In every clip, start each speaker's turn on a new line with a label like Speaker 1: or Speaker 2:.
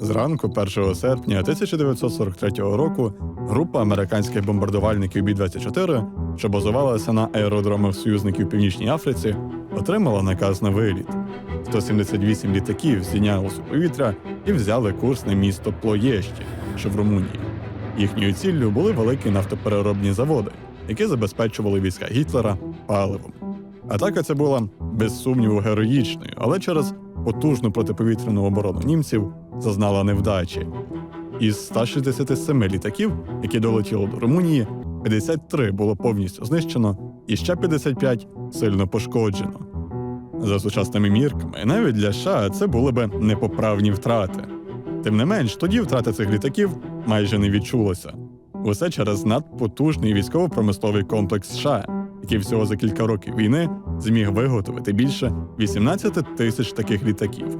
Speaker 1: Зранку 1 серпня 1943 року група американських бомбардувальників Бі-24, що базувалася на аеродромах союзників Північній Африці, отримала наказ на виліт. 178 літаків здійнялись у повітря і взяли курс на місто Плоєщі, що в Румунії. Їхньою ціллю були великі нафтопереробні заводи, які забезпечували війська Гітлера паливом. Атака ця була без сумніву героїчною, але через потужну протиповітряну оборону німців зазнала невдачі. Із 167 літаків, які долетіли до Румунії, 53 було повністю знищено, і ще 55 сильно пошкоджено. За сучасними мірками, навіть для США це були би непоправні втрати. Тим не менш, тоді втрати цих літаків майже не відчулося. Усе через надпотужний військово-промисловий комплекс США, який всього за кілька років війни зміг виготовити більше 18 тисяч таких літаків.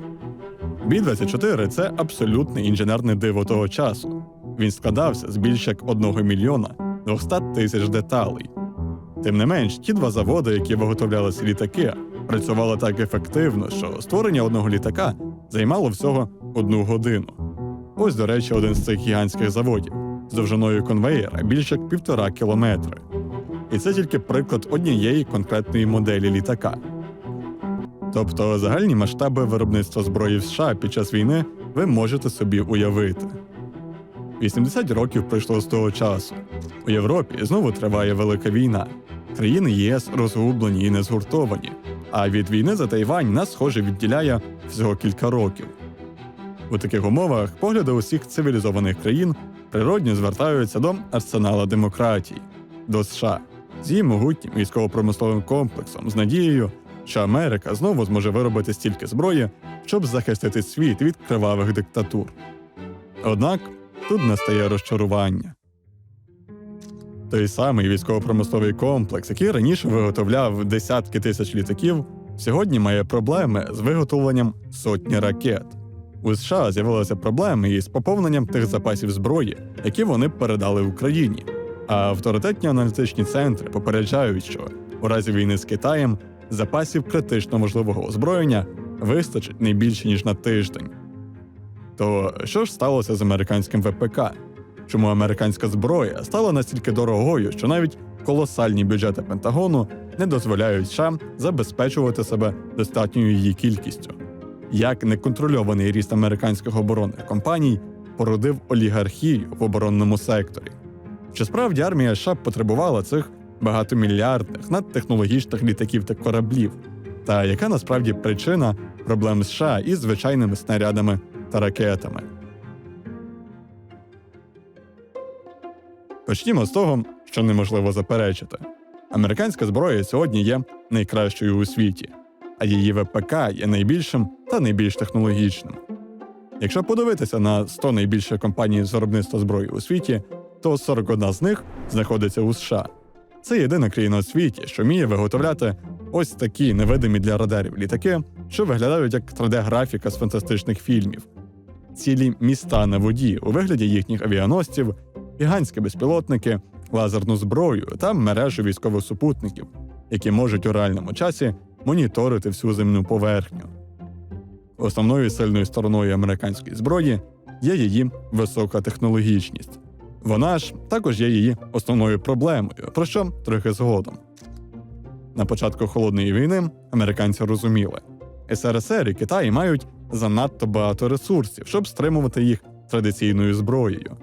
Speaker 1: Бі-24 це абсолютне інженерне диво того часу. Він складався з більш як 1 мільйона 200 тисяч деталей. Тим не менш, ті два заводи, які виготовляли ці літаки, працювали так ефективно, що створення одного літака займало всього одну годину. Ось, до речі, один з цих гігантських заводів з довжиною конвеєра більше як півтора кілометри. І це тільки приклад однієї конкретної моделі літака. Тобто загальні масштаби виробництва зброї в США під час війни ви можете собі уявити. 80 років пройшло з того часу. У Європі знову триває велика війна. Країни ЄС розгублені і не згуртовані, а від війни за Тайвань нас, схоже, відділяє всього кілька років. У таких умовах погляди усіх цивілізованих країн природньо звертаються до арсенала демократії, до США з її могутнім військово-промисловим комплексом з надією, що Америка знову зможе виробити стільки зброї, щоб захистити світ від кривавих диктатур. Однак тут настає розчарування. Той самий військово-промисловий комплекс, який раніше виготовляв десятки тисяч літаків, сьогодні має проблеми з виготовленням сотні ракет. У США з'явилися проблеми із поповненням тих запасів зброї, які вони передали Україні. А авторитетні аналітичні центри попереджають, що у разі війни з Китаєм запасів критично важливого озброєння вистачить не більше ніж на тиждень. То що ж сталося з американським ВПК? Чому американська зброя стала настільки дорогою, що навіть колосальні бюджети Пентагону не дозволяють США забезпечувати себе достатньою її кількістю? Як неконтрольований ріст американських оборонних компаній породив олігархію в оборонному секторі? Чи справді армія США потребувала цих багатомільярдних надтехнологічних літаків та кораблів? Та яка насправді причина проблем США із звичайними снарядами та ракетами? Почнімо з того, що неможливо заперечити. Американська зброя сьогодні є найкращою у світі, а її ВПК є найбільшим та найбільш технологічним. Якщо подивитися на 100 найбільших компаній з виробництва зброї у світі, то 41 з них знаходиться у США. Це єдина країна у світі, що вміє виготовляти ось такі невидимі для радарів літаки, що виглядають як 3D-графіка з фантастичних фільмів. Цілі міста на воді у вигляді їхніх авіаносців, гігантські безпілотники, лазерну зброю та мережу військових супутників, які можуть у реальному часі моніторити всю земну поверхню. Основною сильною стороною американської зброї є її висока технологічність. Вона ж також є її основною проблемою, про що трохи згодом. На початку холодної війни американці розуміли, СРСР і Китай мають занадто багато ресурсів, щоб стримувати їх традиційною зброєю.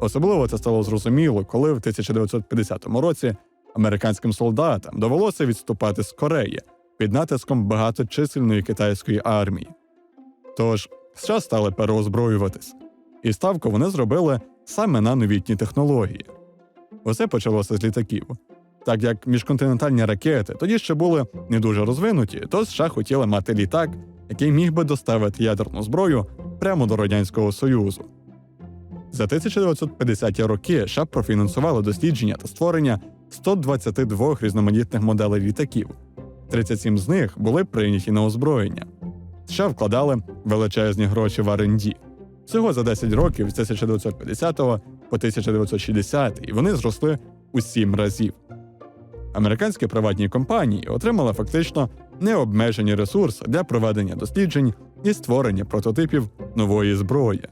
Speaker 1: Особливо це стало зрозуміло, коли в 1950 році американським солдатам довелося відступати з Кореї під натиском багаточисельної китайської армії. Тож США стали переозброюватись, і ставку вони зробили саме на новітні технології. Усе почалося з літаків. Так як міжконтинентальні ракети тоді ще були не дуже розвинуті, то США хотіли мати літак, який міг би доставити ядерну зброю прямо до Радянського Союзу. За 1950-ті роки США профінансували дослідження та створення 122 різноманітних моделей літаків. 37 з них були прийняті на озброєння. США вкладали величезні гроші в R&D. Всього за 10 років з 1950 по 1960 вони зросли у 7 разів. Американські приватні компанії отримали фактично необмежені ресурси для проведення досліджень і створення прототипів нової зброї.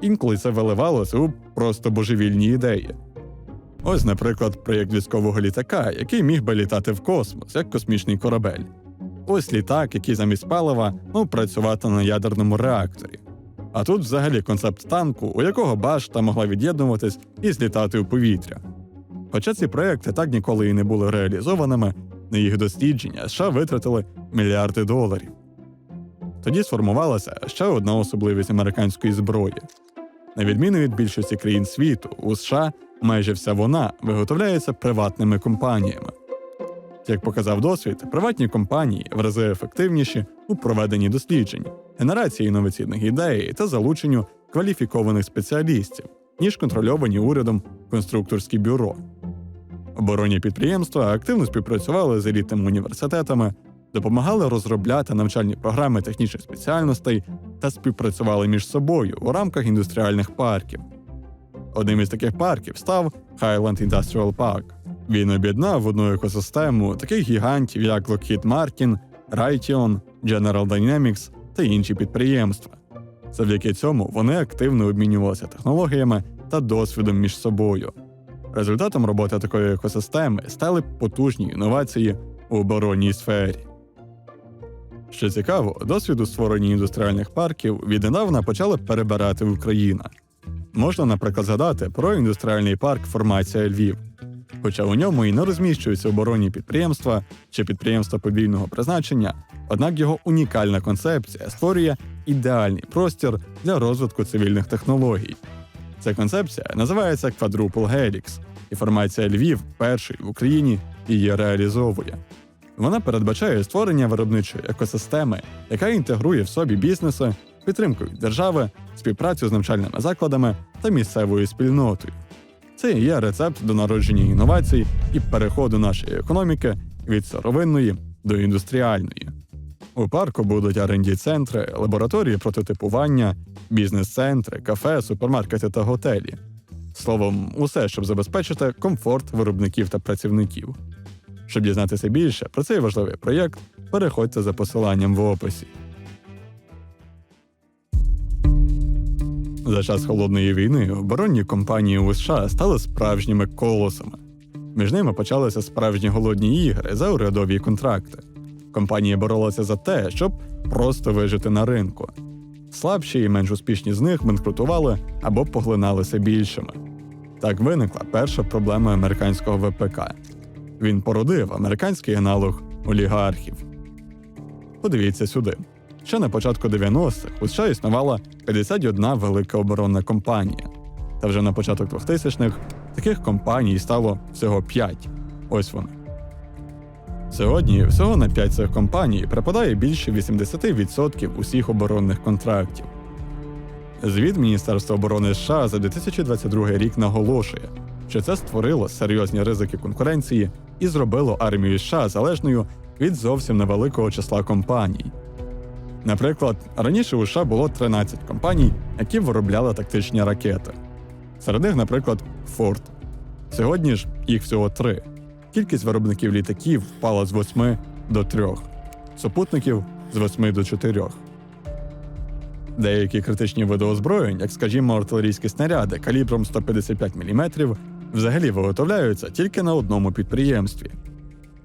Speaker 1: інколи це виливалося у просто божевільні ідеї. Ось, наприклад, проєкт військового літака, який міг би літати в космос, як космічний корабель. Ось літак, який замість палива мав працювати на ядерному реакторі. А тут взагалі концепт танку, у якого башта могла від'єднуватись і злітати у повітря. Хоча ці проекти так ніколи і не були реалізованими, на їх дослідження США витратили мільярди доларів. Тоді сформувалася ще одна особливість американської зброї. На відміну від більшості країн світу, у США майже вся вона виготовляється приватними компаніями. Як показав досвід, приватні компанії в рази ефективніші у проведенні досліджень, генерації інноваційних ідей та залученню кваліфікованих спеціалістів, ніж контрольовані урядом конструкторські бюро. Оборонні підприємства активно співпрацювали з елітними університетами, допомагали розробляти навчальні програми технічних спеціальностей та співпрацювали між собою у рамках індустріальних парків. Одним із таких парків став Highland Industrial Park. Він об'єднав в одну екосистему таких гігантів, як Lockheed Martin, Raytheon, General Dynamics та інші підприємства. Завдяки цьому вони активно обмінювалися технологіями та досвідом між собою. Результатом роботи такої екосистеми стали потужні інновації у оборонній сфері. Що цікаво, досвід у створенні індустріальних парків віднедавна почали перебирати Україна. Можна, наприклад, згадати про індустріальний парк Формація Львів. Хоча у ньому і не розміщуються оборонні підприємства чи підприємства подвійного призначення, однак його унікальна концепція створює ідеальний простір для розвитку цивільних технологій. Ця концепція називається Quadruple Helix, і формація Львів першою в Україні її реалізовує. Вона передбачає створення виробничої екосистеми, яка інтегрує в собі бізнеси, підтримку від держави, співпрацю з навчальними закладами та місцевою спільнотою. Це є рецепт до народження інновацій і переходу нашої економіки від сировинної до індустріальної. У парку будуть rd центри лабораторії прототипування, бізнес-центри, кафе, супермаркети та готелі. Словом, усе, щоб забезпечити комфорт виробників та працівників. Щоб дізнатися більше про цей важливий проєкт, переходьте за посиланням в описі. За час холодної війни оборонні компанії у США стали справжніми колосами. Між ними почалися справжні голодні ігри за урядові контракти. Компанії боролися за те, щоб просто вижити на ринку. Слабші і менш успішні з них банкрутували або поглиналися більшими. Так виникла перша проблема американського ВПК. Він породив американський аналог олігархів. Подивіться сюди. Ще на початку 90-х у США існувала 51 велика оборонна компанія. Та вже на початок 2000-х таких компаній стало всього 5. Ось вони. Сьогодні всього на 5 цих компаній припадає більше 80% усіх оборонних контрактів. Звіт Міністерства оборони США за 2022 рік наголошує, що це створило серйозні ризики конкуренції і зробило армію США залежною від зовсім невеликого числа компаній. Наприклад, раніше у США було 13 компаній, які виробляли тактичні ракети. Серед них, наприклад, Ford. Сьогодні ж їх всього три. Кількість виробників літаків впала з 8 до 3, супутників з 8 до 4. Деякі критичні види озброєнь, як, скажімо, артилерійські снаряди калібром 155 мм, взагалі виготовляються тільки на одному підприємстві.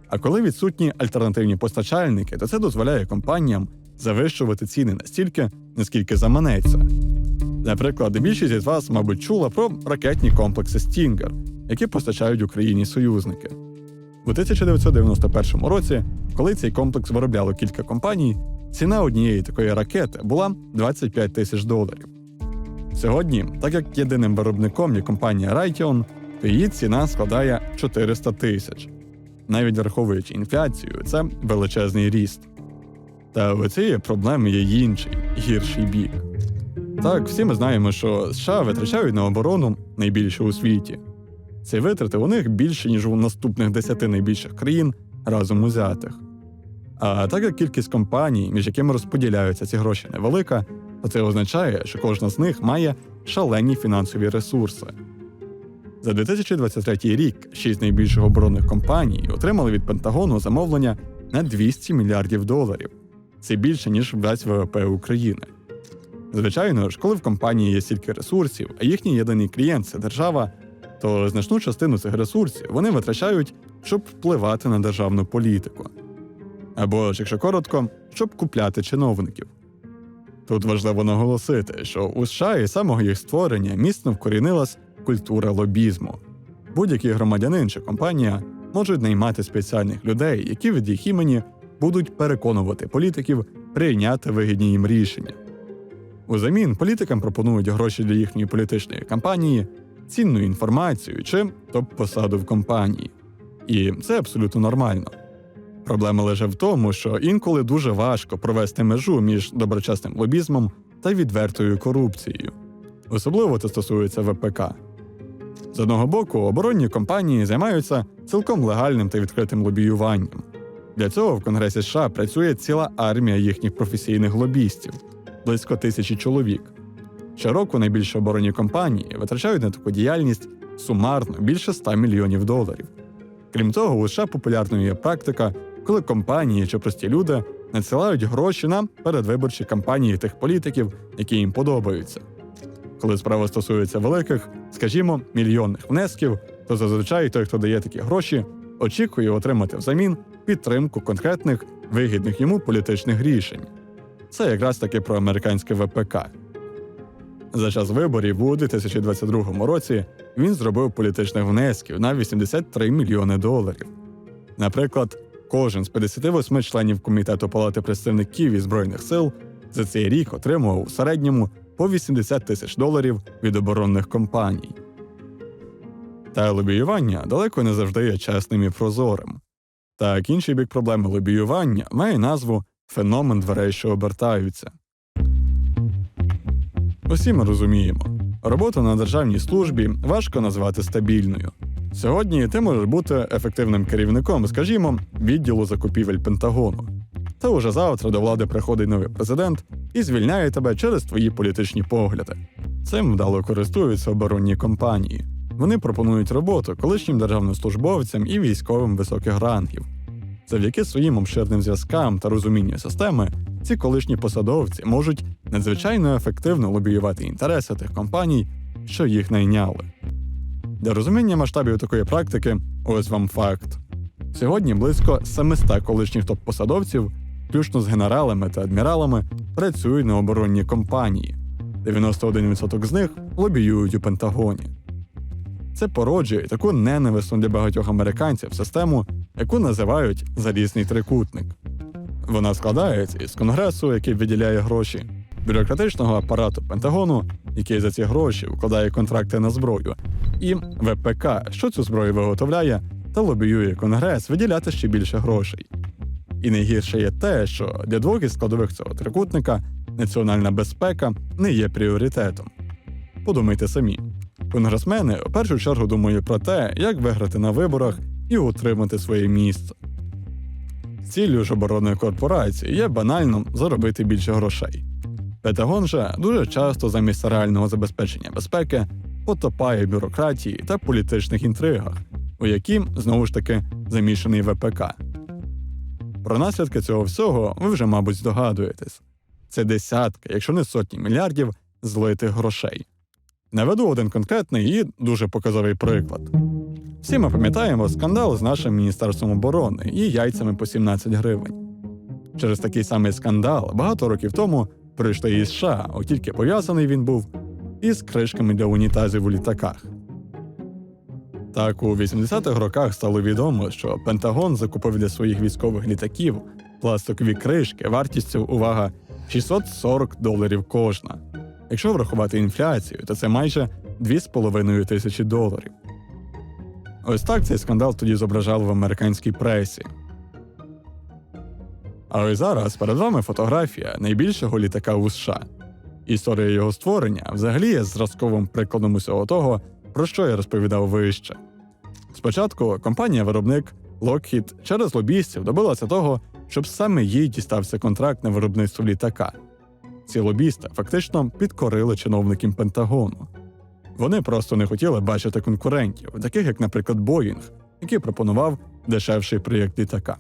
Speaker 1: А коли відсутні альтернативні постачальники, то це дозволяє компаніям завищувати ціни настільки, наскільки заманеться. Наприклад, більшість із вас, мабуть, чула про ракетні комплекси Стінгер, які постачають Україні союзники. У 1991 році, коли цей комплекс виробляло кілька компаній, ціна однієї такої ракети була 25 тисяч доларів. Сьогодні, так як єдиним виробником є компанія Raytheon, то її ціна складає 400 тисяч. Навіть враховуючи інфляцію, це величезний ріст. Та у цієї проблеми є інший, гірший бік. Так, всі ми знаємо, що США витрачають на оборону найбільше у світі. Ці витрати у них більше, ніж у наступних десяти найбільших країн разом узятих. А так як кількість компаній, між якими розподіляються ці гроші, невелика, то це означає, що кожна з них має шалені фінансові ресурси. За 2023 рік шість найбільших оборонних компаній отримали від Пентагону замовлення на 200 мільярдів доларів. Це більше, ніж весь ВВП України. Звичайно ж, коли в компанії є стільки ресурсів, а їхній єдиний клієнт це держава, то значну частину цих ресурсів вони витрачають, щоб впливати на державну політику. Або якщо коротко, щоб купляти чиновників. Тут важливо наголосити, що у США із самого їх створення міцно вкорінилась культура лобізму. Будь-який громадянин чи компанія можуть наймати спеціальних людей, які від їх імені будуть переконувати політиків прийняти вигідні їм рішення. Узамін політикам пропонують гроші для їхньої політичної кампанії, цінну інформацію чи топ-посаду в компанії. І це абсолютно нормально. Проблема лише в тому, що інколи дуже важко провести межу між доброчесним лобізмом та відвертою корупцією. Особливо це стосується ВПК. З одного боку, оборонні компанії займаються цілком легальним та відкритим лобіюванням. Для цього в Конгресі США працює ціла армія їхніх професійних лобістів близько тисячі чоловік. Щороку найбільші оборонні компанії витрачають на таку діяльність сумарно більше 100 мільйонів доларів. Крім того, у США популярною є практика, коли компанії чи прості люди надсилають гроші на передвиборчі кампанії тих політиків, які їм подобаються. Коли справа стосується великих, скажімо, мільйонних внесків, то зазвичай той, хто дає такі гроші, очікує отримати взамін підтримку конкретних вигідних йому політичних рішень. Це якраз таки про американське ВПК. За час виборів у 2022 році він зробив політичних внесків на 83 мільйони доларів. Наприклад, кожен з 58 членів комітету Палати представників і Збройних сил за цей рік отримував у середньому по 80 тисяч доларів від оборонних компаній. Та лобіювання далеко не завжди є чесним і прозорим. Так, інший бік проблеми лобіювання має назву феномен дверей, що обертаються. Усі ми розуміємо, роботу на державній службі важко назвати стабільною. Сьогодні ти можеш бути ефективним керівником, скажімо, відділу закупівель Пентагону. Та уже завтра до влади приходить новий президент і звільняє тебе через твої політичні погляди. Цим вдало користуються оборонні компанії. Вони пропонують роботу колишнім державним службовцям і військовим високих рангів. Завдяки своїм обширним зв'язкам та розумінню системи, ці колишні посадовці можуть надзвичайно ефективно лобіювати інтереси тих компаній, що їх найняли. Для розуміння масштабів такої практики, ось вам факт. Сьогодні близько 700 колишніх топ-посадовців, включно з генералами та адміралами, працюють на оборонні компанії. 91% з них лобіюють у Пентагоні. Це породжує таку ненависну для багатьох американців систему, яку називають залізний трикутник. Вона складається із конгресу, який виділяє гроші, бюрократичного апарату Пентагону, який за ці гроші укладає контракти на зброю, і ВПК, що цю зброю виготовляє та лобіює конгрес виділяти ще більше грошей. І найгірше є те, що для двох із складових цього трикутника національна безпека не є пріоритетом. Подумайте самі. Конгресмени у першу чергу думають про те, як виграти на виборах і утримати своє місце. Ціллю ж оборонної корпорації є банально заробити більше грошей. Пентагон же дуже часто замість реального забезпечення безпеки потопає в бюрократії та політичних інтригах, у які знову ж таки замішаний ВПК. Про наслідки цього всього ви вже, мабуть, здогадуєтесь це десятки, якщо не сотні мільярдів злитих грошей. Наведу один конкретний і дуже показовий приклад. Всі ми пам'ятаємо скандал з нашим міністерством оборони і яйцями по 17 гривень. Через такий самий скандал багато років тому прийшли із США, от тільки пов'язаний він був із кришками для унітазів у літаках. Так, у 80-х роках стало відомо, що Пентагон закупив для своїх військових літаків пластикові кришки вартістю, увага, 640 доларів кожна. Якщо врахувати інфляцію, то це майже 2,5 тисячі доларів. Ось так цей скандал тоді зображали в американській пресі. А ось зараз перед вами фотографія найбільшого літака у США. Історія його створення взагалі є зразковим прикладом усього того, про що я розповідав вище. Спочатку компанія-виробник Lockheed через лобістів добилася того, щоб саме їй дістався контракт на виробництво літака. Ці лобісти фактично підкорили чиновників Пентагону. Вони просто не хотіли бачити конкурентів, таких як, наприклад, Боїнг, який пропонував дешевший проєкт літака.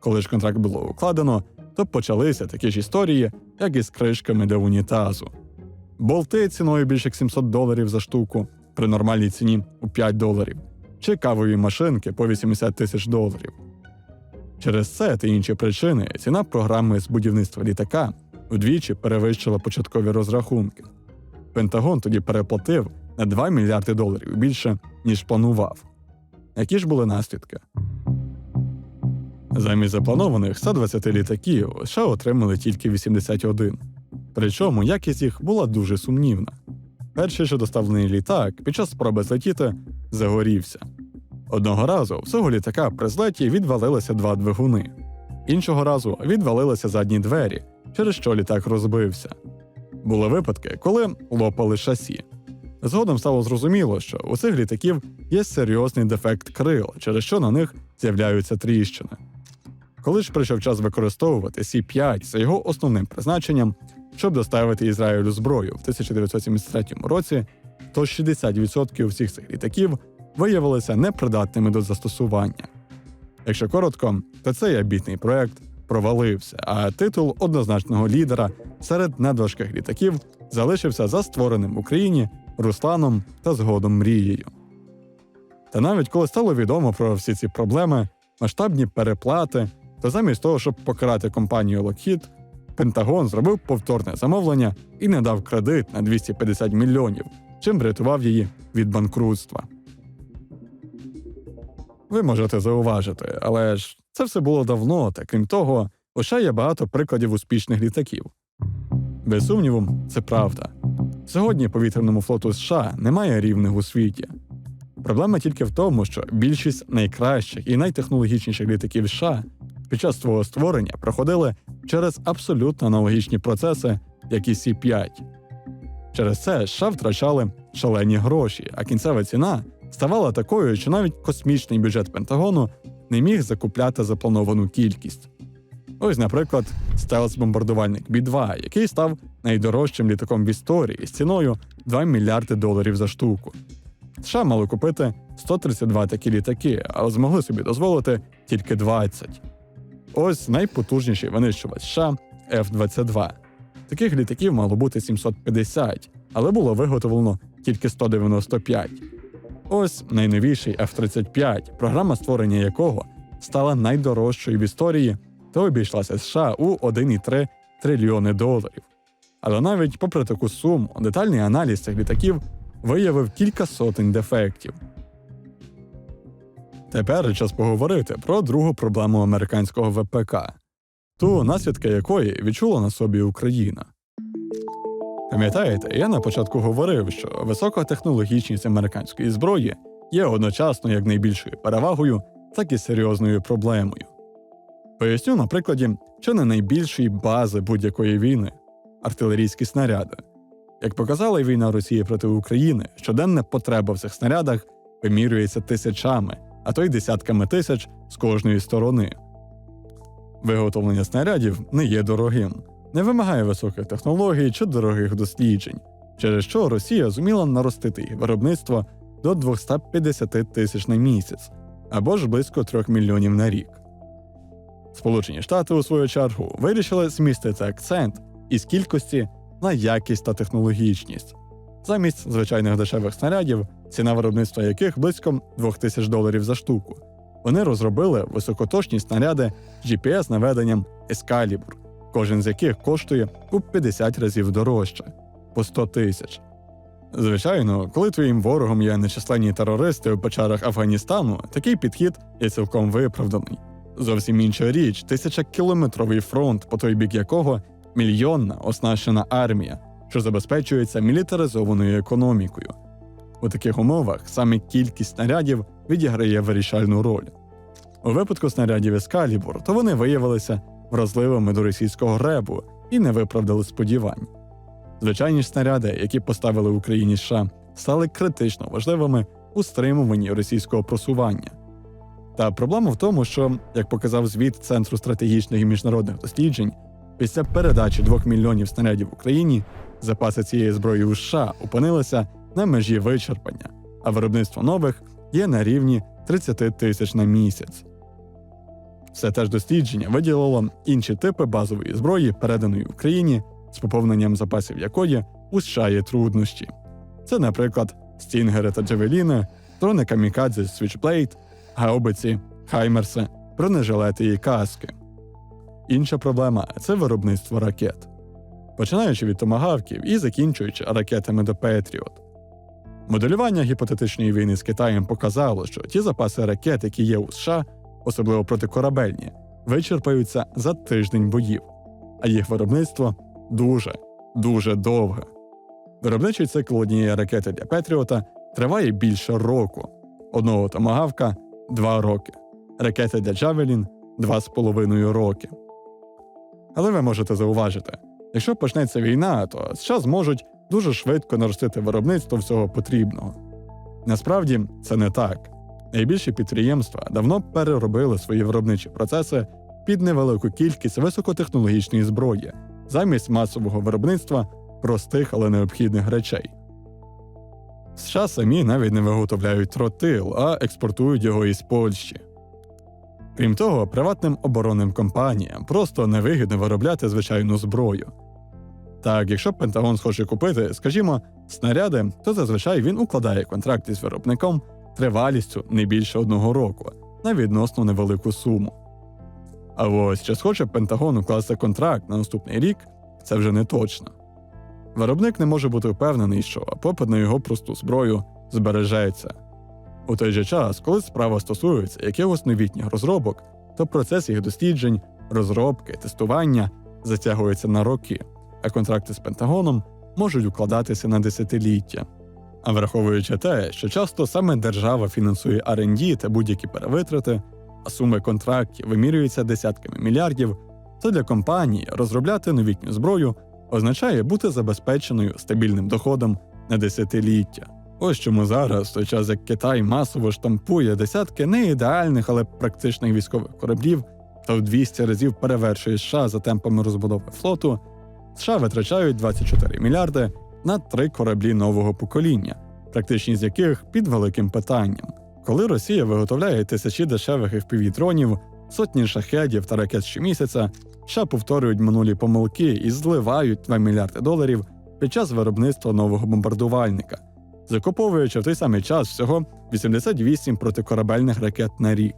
Speaker 1: Коли ж контракт було укладено, то почалися такі ж історії, як і з кришками для унітазу. Болти ціною більше як 700 доларів за штуку при нормальній ціні у 5 доларів, чи кавові машинки по 80 тисяч доларів. Через це та інші причини ціна програми з будівництва літака удвічі перевищила початкові розрахунки. Пентагон тоді переплатив на 2 мільярди доларів більше, ніж планував. Які ж були наслідки? Замість запланованих 120 літаків США отримали тільки 81. Причому якість їх була дуже сумнівна. Перший же доставлений літак під час спроби злетіти загорівся. Одного разу всього літака при злеті відвалилися два двигуни. Іншого разу відвалилися задні двері, через що літак розбився. Були випадки, коли лопали шасі. Згодом стало зрозуміло, що у цих літаків є серйозний дефект крил, через що на них з'являються тріщини. Коли ж прийшов час використовувати Сі-5 за його основним призначенням, щоб доставити Ізраїлю зброю в 1973 році, то 60% всіх цих літаків виявилися непридатними до застосування. Якщо коротко, то цей обітний проект провалився, а титул однозначного лідера серед надважких літаків залишився за створеним в Україні Русланом та згодом мрією. Та навіть коли стало відомо про всі ці проблеми, масштабні переплати, то замість того, щоб покарати компанію Lockheed, Пентагон зробив повторне замовлення і не дав кредит на 250 мільйонів, чим врятував її від банкрутства. Ви можете зауважити, але ж це все було давно, та крім того, лише є багато прикладів успішних літаків. Без сумніву, це правда. Сьогодні повітряному флоту США немає рівних у світі. Проблема тільки в тому, що більшість найкращих і найтехнологічніших літаків США під час свого створення проходили через абсолютно аналогічні процеси, як і Сі-5. Через це США втрачали шалені гроші, а кінцева ціна ставала такою, що навіть космічний бюджет Пентагону не міг закупляти заплановану кількість. Ось, наприклад, стелс-бомбардувальник Бі-2, який став найдорожчим літаком в історії з ціною 2 мільярди доларів за штуку. США мали купити 132 такі літаки, але змогли собі дозволити тільки 20. Ось найпотужніший винищувач США F-22. Таких літаків мало бути 750, але було виготовлено тільки 195. Ось найновіший F-35, програма створення якого стала найдорожчою в історії та обійшлася США у 1,3 трильйони доларів. Але навіть попри таку суму, детальний аналіз цих літаків виявив кілька сотень дефектів. Тепер час поговорити про другу проблему американського ВПК, ту наслідки якої відчула на собі Україна. Пам'ятаєте, я на початку говорив, що висока технологічність американської зброї є одночасно як найбільшою перевагою, так і серйозною проблемою. Поясню на прикладі чи не найбільшої бази будь-якої війни артилерійські снаряди. Як показала війна Росії проти України, щоденна потреба в цих снарядах вимірюється тисячами, а то й десятками тисяч з кожної сторони. Виготовлення снарядів не є дорогим, не вимагає високих технологій чи дорогих досліджень, через що Росія зуміла наростити їх виробництво до 250 тисяч на місяць або ж близько 3 мільйонів на рік. Сполучені Штати, у свою чергу, вирішили змістити акцент із кількості на якість та технологічність. Замість звичайних дешевих снарядів, ціна виробництва яких близько 2000 доларів за штуку. Вони розробили високоточні снаряди з GPS наведенням Excalibur, кожен з яких коштує у 50 разів дорожче по 100 тисяч. Звичайно, коли твоїм ворогом є нечисленні терористи у печерах Афганістану, такий підхід є цілком виправданий. Зовсім інша річ тисячакілометровий фронт, по той бік якого мільйонна оснащена армія, що забезпечується мілітаризованою економікою. У таких умовах саме кількість снарядів відіграє вирішальну роль. У випадку снарядів Ескалібур, то вони виявилися вразливими до російського ребу і не виправдали сподівань. Звичайні ж снаряди, які поставили в Україні США, стали критично важливими у стримуванні російського просування. Та проблема в тому, що, як показав звіт Центру стратегічних і міжнародних досліджень, після передачі 2 мільйонів снарядів Україні запаси цієї зброї у США опинилися на межі вичерпання, а виробництво нових є на рівні 30 тисяч на місяць. Все те ж дослідження виділило інші типи базової зброї, переданої Україні, з поповненням запасів якої у США є труднощі. Це, наприклад, стінгери та джавеліни, дрони камікадзе Switchblade, гаубиці, хаймерси, бронежилети і каски. Інша проблема це виробництво ракет. Починаючи від томагавків і закінчуючи ракетами до Петріот. Моделювання гіпотетичної війни з Китаєм показало, що ті запаси ракет, які є у США, особливо протикорабельні, вичерпаються за тиждень боїв, а їх виробництво дуже, дуже довге. Виробничий цикл однієї ракети для Петріота триває більше року, одного томагавка два роки, ракети для Джавелін два з половиною роки. Але ви можете зауважити, якщо почнеться війна, то США зможуть дуже швидко наростити виробництво всього потрібного. Насправді це не так. Найбільші підприємства давно переробили свої виробничі процеси під невелику кількість високотехнологічної зброї замість масового виробництва простих, але необхідних речей. США самі навіть не виготовляють тротил, а експортують його із Польщі. Крім того, приватним оборонним компаніям просто невигідно виробляти звичайну зброю. Так, якщо Пентагон схоче купити, скажімо, снаряди, то зазвичай він укладає контракт із виробником тривалістю не більше одного року на відносно невелику суму. А ось чи схоче Пентагон укласти контракт на наступний рік, це вже не точно. Виробник не може бути впевнений, що попит на його просту зброю збережеться. У той же час, коли справа стосується якихось новітніх розробок, то процес їх досліджень, розробки, тестування затягується на роки, а контракти з Пентагоном можуть укладатися на десятиліття. А враховуючи те, що часто саме держава фінансує R&D та будь-які перевитрати, а суми контрактів вимірюються десятками мільярдів, то для компанії розробляти новітню зброю означає бути забезпеченою стабільним доходом на десятиліття. Ось чому зараз, той час як Китай масово штампує десятки не ідеальних, але практичних військових кораблів та в 200 разів перевершує США за темпами розбудови флоту, США витрачають 24 мільярди на три кораблі нового покоління, практичність з яких під великим питанням. Коли Росія виготовляє тисячі дешевих FPV-дронів, сотні шахедів та ракет щомісяця, США повторюють минулі помилки і зливають 2 мільярди доларів під час виробництва нового бомбардувальника, закуповуючи в той самий час всього 88 протикорабельних ракет на рік.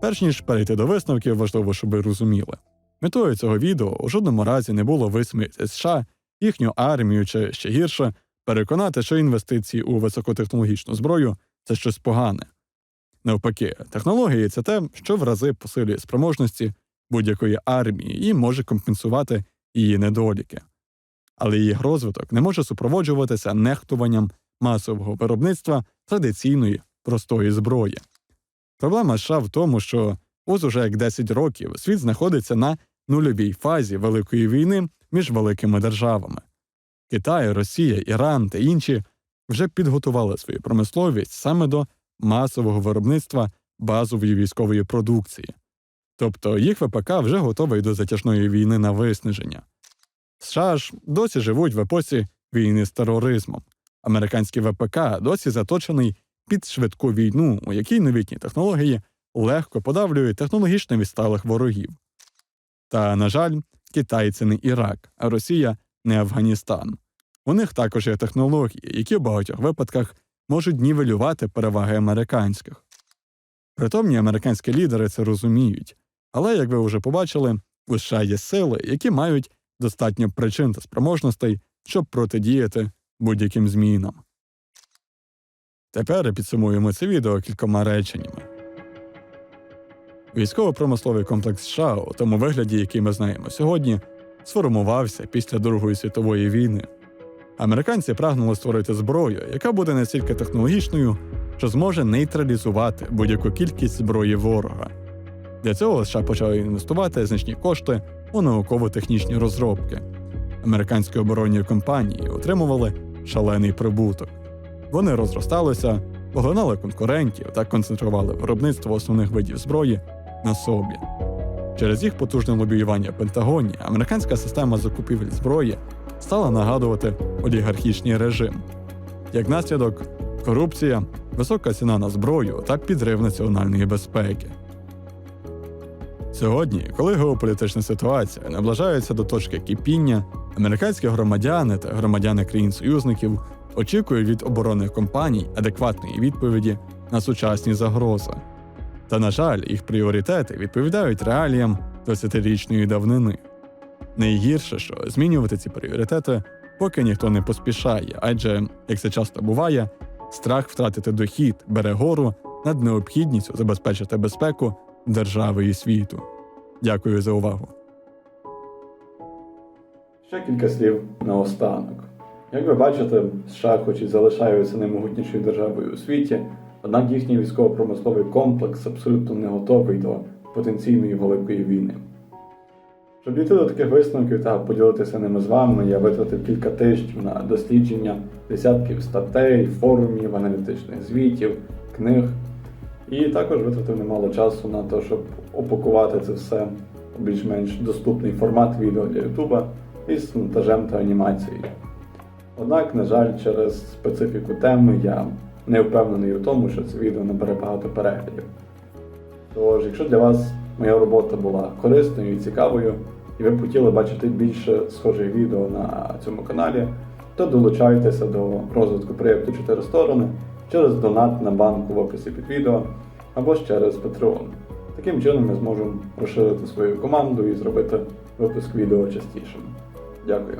Speaker 1: Перш ніж перейти до висновків, важливо, щоб ви розуміли. Метою цього відео у жодному разі не було висміяти США, їхню армію чи ще гірше переконати, що інвестиції у високотехнологічну зброю це щось погане. Навпаки, технології це те, що в рази посилює спроможності будь-якої армії і може компенсувати її недоліки. Але їх розвиток не може супроводжуватися нехтуванням масового виробництва традиційної простої зброї. Проблема США в тому, що ось уже як 10 років світ знаходиться на нульовій фазі Великої війни між великими державами. Китай, Росія, Іран та інші вже підготували свою промисловість саме до масового виробництва базової військової продукції. Тобто їх ВПК вже готовий до затяжної війни на виснаження. США ж досі живуть в епосі війни з тероризмом. Американський ВПК досі заточений під швидку війну, у якій новітні технології легко подавлюють технологічно відсталих ворогів. Та, на жаль, Китай це не Ірак, а Росія не Афганістан. У них також є технології, які в багатьох випадках можуть нівелювати переваги американських. Притомні американські лідери це розуміють, але, як ви вже побачили, у США є сили, які мають достатньо причин та спроможностей, щоб протидіяти будь-яким змінам. Тепер підсумуємо це відео кількома реченнями. Військово-промисловий комплекс США, у тому вигляді, який ми знаємо сьогодні, сформувався після Другої світової війни. Американці прагнули створити зброю, яка буде настільки технологічною, що зможе нейтралізувати будь-яку кількість зброї ворога. Для цього США почали інвестувати значні кошти у науково-технічні розробки. Американські оборонні компанії отримували шалений прибуток. Вони розросталися, поглинали конкурентів та концентрували виробництво основних видів зброї на собі. Через їх потужне лобіювання Пентагоні американська система закупівель зброї стала нагадувати олігархічний режим. Як наслідок, корупція, висока ціна на зброю та підрив національної безпеки. Сьогодні, коли геополітична ситуація наближається до точки кипіння, американські громадяни та громадяни країн-союзників очікують від оборонних компаній адекватної відповіді на сучасні загрози. Та, на жаль, їх пріоритети відповідають реаліям 20-річної давнини. Найгірше, що змінювати ці пріоритети поки ніхто не поспішає, адже, як це часто буває, страх втратити дохід бере гору над необхідністю забезпечити безпеку держави і світу. Дякую за увагу. Ще кілька слів наостанок. Як ви бачите, США хоч і залишаються наймогутнішою державою у світі, однак їхній військово-промисловий комплекс абсолютно не готовий до потенційної великої війни. Щоб дійти до таких висновків та поділитися ними з вами, я витратив кілька тижнів на дослідження десятків статей, форумів, аналітичних звітів, книг. І також витратив немало часу на те, щоб упакувати це все у більш-менш доступний формат відео для Ютуба із монтажем та анімацією. Однак, на жаль, через специфіку теми я не впевнений у тому, що це відео набере багато переглядів. Тож, якщо для вас моя робота була корисною і цікавою, і ви б хотіли бачити більше схожих відео на цьому каналі, то долучайтеся до розвитку проєкту 4 сторони через донат на банку в описі під відео або ж через Patreon. Таким чином ми зможемо розширити свою команду і зробити випуск відео частішим. Дякую.